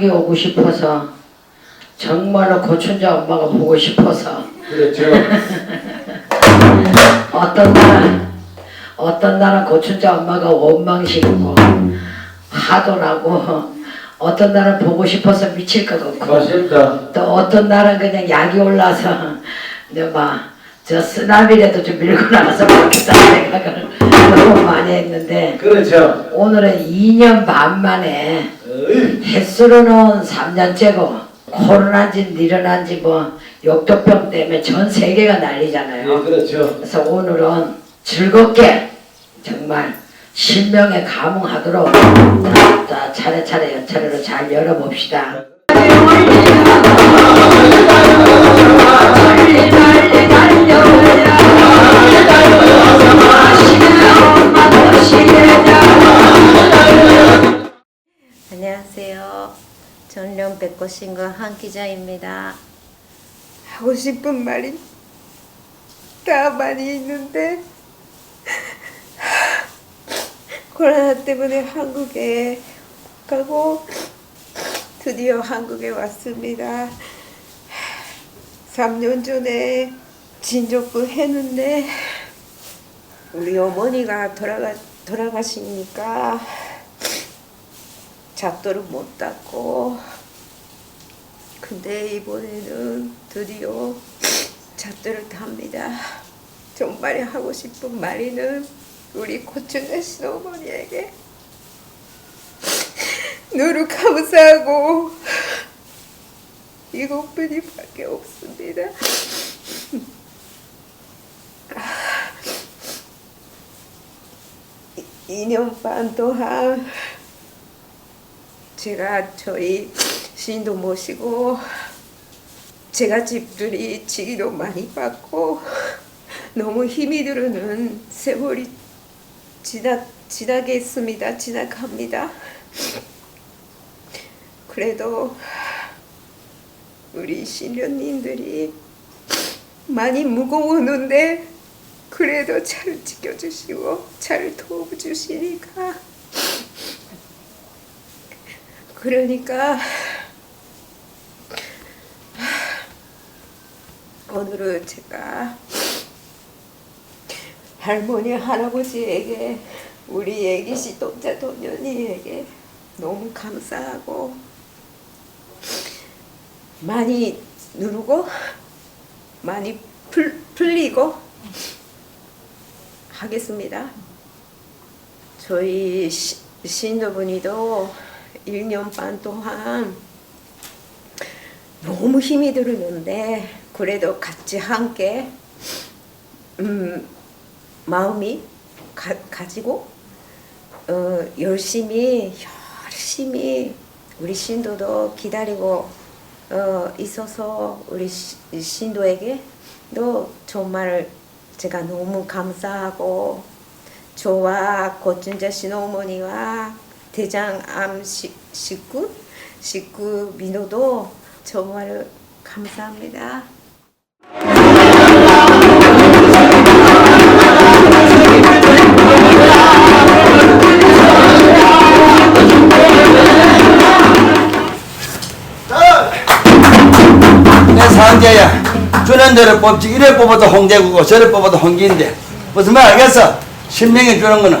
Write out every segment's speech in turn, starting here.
한국에 오고 싶어서 정말로 고춘자 엄마가 보고 싶어서 그렇죠. 어떤 날은 어떤 날은 고춘자 엄마가 원망식이고 화도 나고 어떤 날은 보고 싶어서 미칠 것 같고 맞습니다. 또 어떤 날은 그냥 약이 올라서 막저 쓰나미라도 좀 밀고 나가서 먹겠다 생각을 너무 많이 했는데 그렇죠. 오늘은 2년 반 만에 횟수로는 3년째고 코로나인지 일어난지 뭐 욕도병 때문에 전 세계가 예, 난리잖아요. 그렇죠. 그래서 오늘은 즐겁게 정말 신명에 감흥하도록 자, 차례차례 연차례로 잘 열어봅시다. 전령 백고신과 한 기자입니다. 하고 싶은 말이 다 많이 있는데 코로나 때문에 한국에 가고 드디어 한국에 왔습니다. 3년 전에 진족부 했는데 우리 어머니가 돌아가 돌아가시니까 잡도를 못 땄고 근데 이번에는 드디어 잡도를 탑니다. 정말 하고 싶은 말이는 우리 고춘자 시어머니에게 너를 감사하고 이것뿐이 밖에 없습니다. 이- 2년 반 동안 제가 저희 시인도 모시고 제가 집들이 지기도 많이 받고 너무 힘이 드는 세월이 지나 지나겠습니다. 지나갑니다. 그래도 우리 신령님들이 많이 무거웠는데 그래도 잘 지켜주시고 잘 도와주시니까 그러니까 오늘은 제가 할머니 할아버지에게 우리 애기 시동자 도년이에게 너무 감사하고 많이 누르고 많이 풀, 풀리고 하겠습니다. 저희 시, 신도분이도 1년 반 동안 너무 힘이 들었는데 그래도 같이 함께 음, 마음이 가, 가지고 어, 열심히 열심히 우리 신도도 기다리고 어, 있어서 우리 시- 신도에게 도 정말 제가 너무 감사하고 저와 고춘자 신어머니와 대장암 시- 식구 식구 민호도 정말 감사합니다. 내 상제야 주는 대로 뽑지 이래 뽑아도 홍대구고 저래 뽑아도 홍기인데 무슨 말 알겠어? 신명이 주는 거는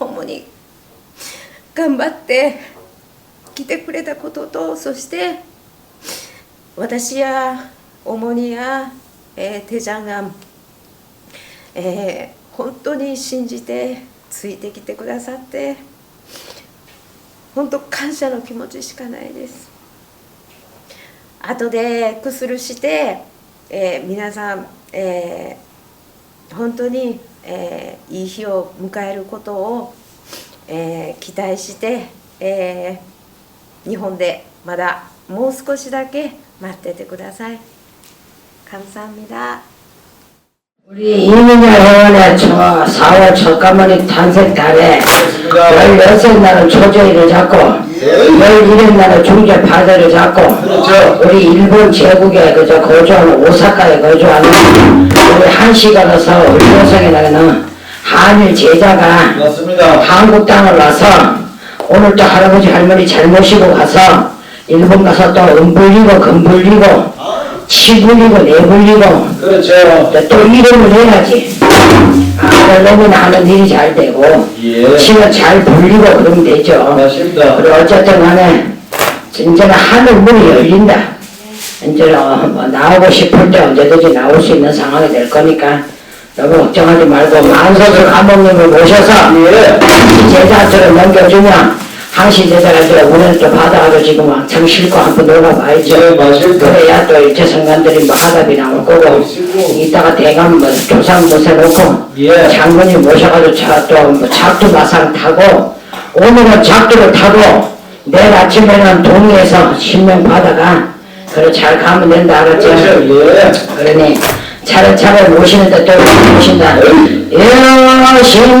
共に頑張って来てくれたこととそして私や主にや、えー、テジャンガンえー本当に信じてついてきてくださって本当感謝の気持ちしかないです。後で薬して、えー皆さん、えー本当に、えーいい日を迎えることを、えー期待して、 えー日本でまだもう少しだけ待っててください。감사합니다。 우리 이민열 회원의 저 4월 첫가모니 탄생 달에 16날은 초조일을 잡고 11날은 중절 파대를 잡고 우리 일본 제국에 그저 거주하는 오사카에 거주하는 우리 가서 우리 나가는 한일 제자가 맞습니다. 한국 땅을 와서 오늘 또 할아버지 할머니 잘 모시고 가서 일본 가서 또 은불리고 금불리고 치불리고 내불리고 그렇죠. 또 이름을 해야지 아들 놈이나 하는 일이 잘 되고 예. 치면 잘 불리고 그러면 되죠 맞습니다. 그리고 어쨌든 간에 이제는 하늘 문이 열린다 이제는 어, 뭐 나오고 싶을 때 언제든지 나올 수 있는 상황이 될 거니까 너무 걱정하지 말고 만석을 감독님을 모셔서 예. 제자한테로 넘겨주면 한시 제자가 이제 오늘 또 받아가지고 지금 왕창 싣고 한번 놀아봐야죠. 예, 맞습니다. 그래야 또 일체 성관들이 뭐 하답이 나올 거고 이따가 대감 뭐 조상 모셔놓고 예. 장군이 모셔가지고 차또뭐 작두 마상 타고 오늘은 작두를 타고 내일 아침에는 동의해서 신명 받아가 그래 잘 가면 된다 알았죠? 그렇죠. 예. 그러니 차례차례 모시는데 또 모신다. 여신을 모시라.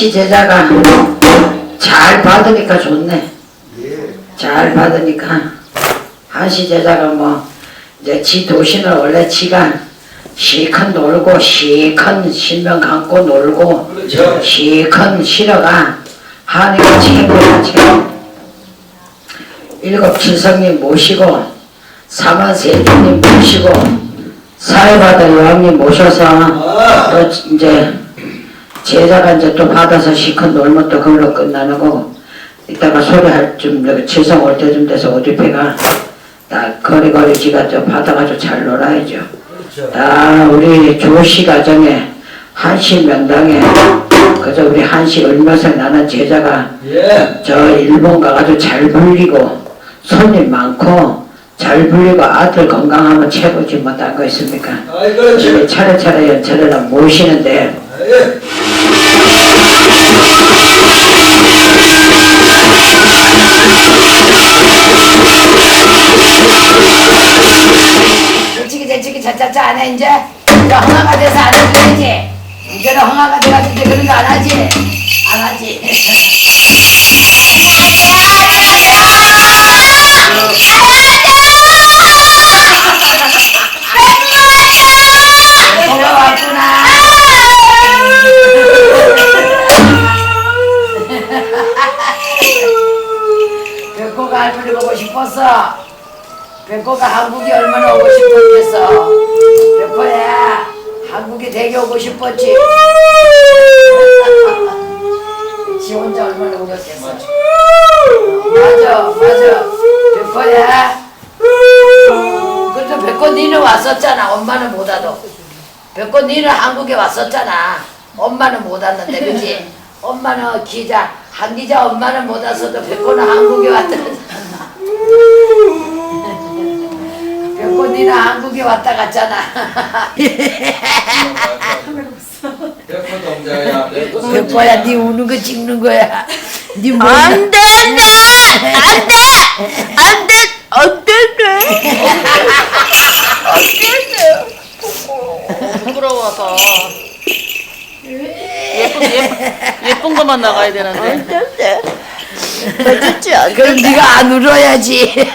한시 제자가 잘 받으니까 좋네. 잘 받으니까 한시 제자가 뭐 이제 지 도신을 원래 지가 시큰 놀고 시큰 신명 감고 놀고 그렇죠. 시큰 실어가 하니까 챙겨야 챙겨 일곱 칠성님 모시고 사만 세주님 모시고 사회받은 여왕님 모셔서 아. 또 이제 제자가 이제 또 받아서 시큰 놀면 또 그걸로 끝나는 거고 이따가 소리할 좀 여기 칠성 올 때쯤 돼서 어디 배가 다 거리거리 지가 저 받아가지고 잘 놀아야죠. 다 우리 조씨 가정에 한시 명당에 그저 우리 한시 얼마서 나는 제자가 예. 저 일본 가가지고 잘 불리고 손님 많고 잘 불리고 아들 건강하면 최고지 못한 거 있습니까? 아이. 우리 차례차례 연차례를 모시는데 예. 솔직히 대치기 차차차 안 해 이제. 이제 흥화가 돼서 안 해줘야지. 이제는 흥화가 돼가지고 이제 그런 거 안 하지. 안 하지 백호가 할머니 보고 싶었어 백호가 한국에 얼마나 오고 싶었겠어. 백호야 한국에 되게 오고 싶었지? 지 혼자 얼마나 오겠겠어. 맞아 맞아. 백호야. 그래도 백호 니는 왔었잖아. 엄마는 못 와도. 백호 니는 한국에 왔었잖아. 엄마는 못 왔는데 그지 엄마는 기자 한 기자 엄마는 못 왔어도 백호는 한국에 왔잖 아 백호 니는 한국에 왔다 갔잖아 백호 동자야. 니 우는 거 찍는 거야 니 뭐- 안 돼, 안 돼! 안 돼! 안 돼! 안 돼! 부끄러워서 예쁜 예쁜 예쁜 것만 나가야 되는데 그럼 네가 안 울어야지.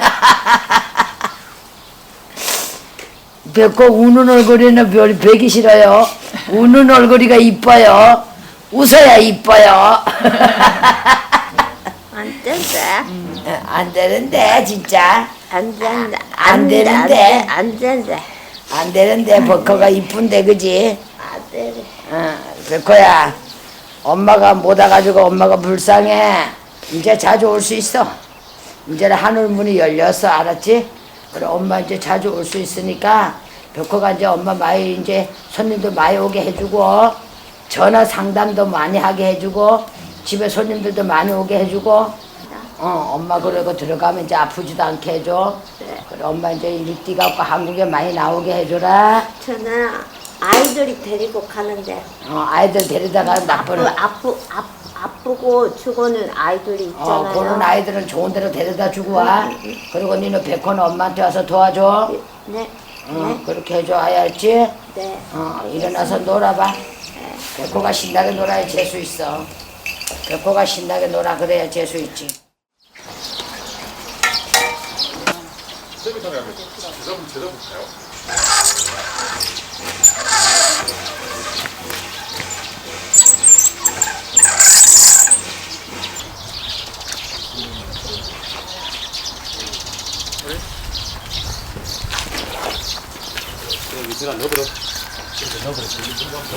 백호 우는 얼굴에는 별 배기 싫어요. 우는 얼굴이가 이뻐요. 웃어야 이뻐요. 안 된대. 안 되는데 진짜. 안 된다. 안 되는데. 안 된다. 안 되는데 벽화가 이쁜데 그지? 안 돼. 어, 백호야 엄마가 못 와가지고 엄마가 불쌍해 이제 자주 올 수 있어. 이제는 하늘 문이 열렸어 알았지? 그래 엄마 이제 자주 올 수 있으니까 백호가 이제 엄마 많이 이제 손님도 많이 오게 해주고 전화 상담도 많이 하게 해주고 집에 손님들도 많이 오게 해주고 어 엄마 그러고 들어가면 이제 아프지도 않게 해줘. 그래 엄마 이제 일띠 갖고 한국에 많이 나오게 해줘라. 저는 아이들이 데리고 가는데. 어 아이들 데리다가 아프 나쁜 아프 아, 아프고 죽어는 아이들이 있잖아요. 어, 그런 아이들은 좋은 데로 데려다 주고 와. 그리고 니는 백호는 엄마한테 와서 도와줘. 네. 어, 그렇게 해줘. 알았지? 네. 어, 일어나서 놀아봐. 백호가 신나게 놀아야 재수 있어. 백호가 신나게 놀아 그래야 재수 있지. 你가너보다지금도너보다지不도무 서.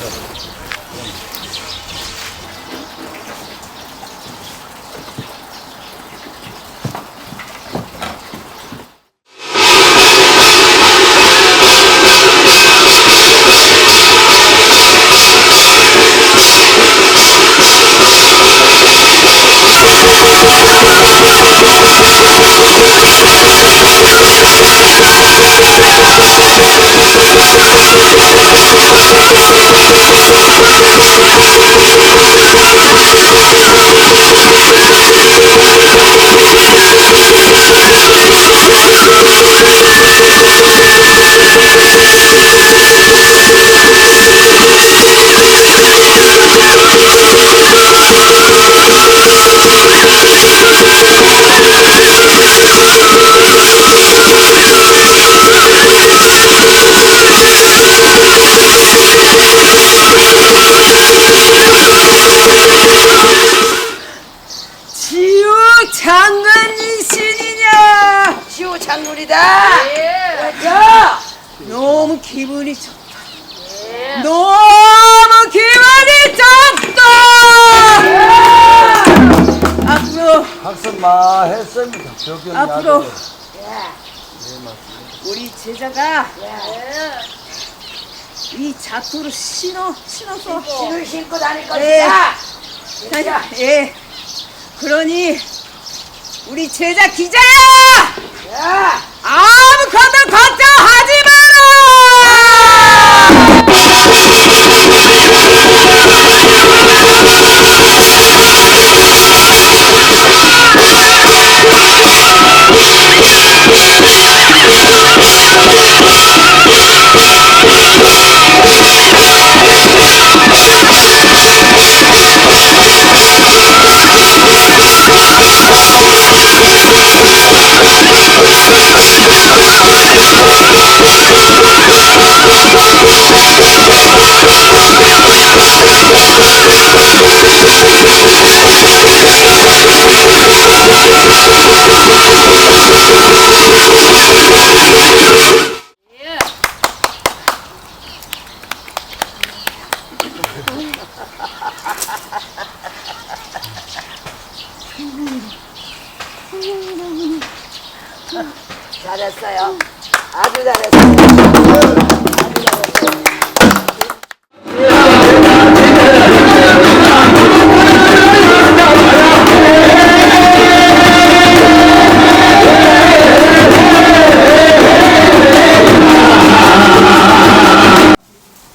지호 장군이다! 너무 기분이 좋다. 너무 기분이 좋다. 앞으로 학습 마 했습니다. 앞으로 야구를. 우리 제자가 이 자투를 신어 신어서 신을 신고 다닐 네. 것이다! 자, 예. 그러니 우리 제자 기자야 야! 아무것도 걱정하지 마라. 잘했어요. 아주 잘했어요.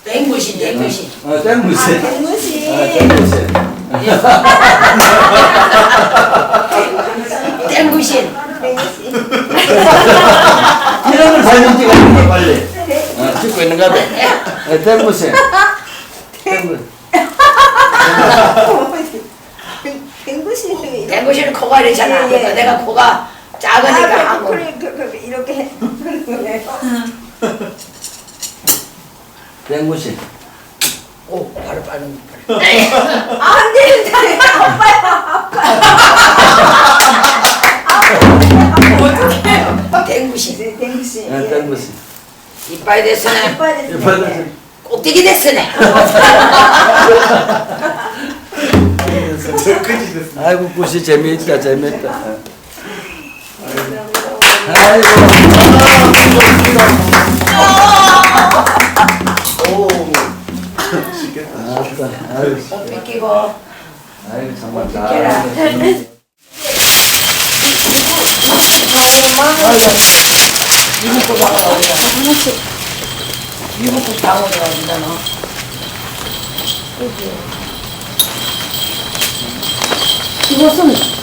땡무신, 땡무신. 어, 땡무새. 땡무신. 이름을 사진 찍어 줘 빨리. 어, 찍고 있는 거 같아. 어, 땡무새. 땡무. 뱅구시 땡무신은 코가 이렇잖아. 예, 예. 내가 코가 작으니까 하고. 그래 그, 그, 이렇게 그런 거예요. 오, 바로 빠른. 안 된다. 아빠야 아빠. 이빨 됐으네. 이빨 꼭대기 됐으네. 아이고 굿이 재미있다 재미있다. 아이고. 뺏기고. 아이고 정말 깨라. 이북구 방어가 어디가? 이북구 방어가 어디다 너? 이것은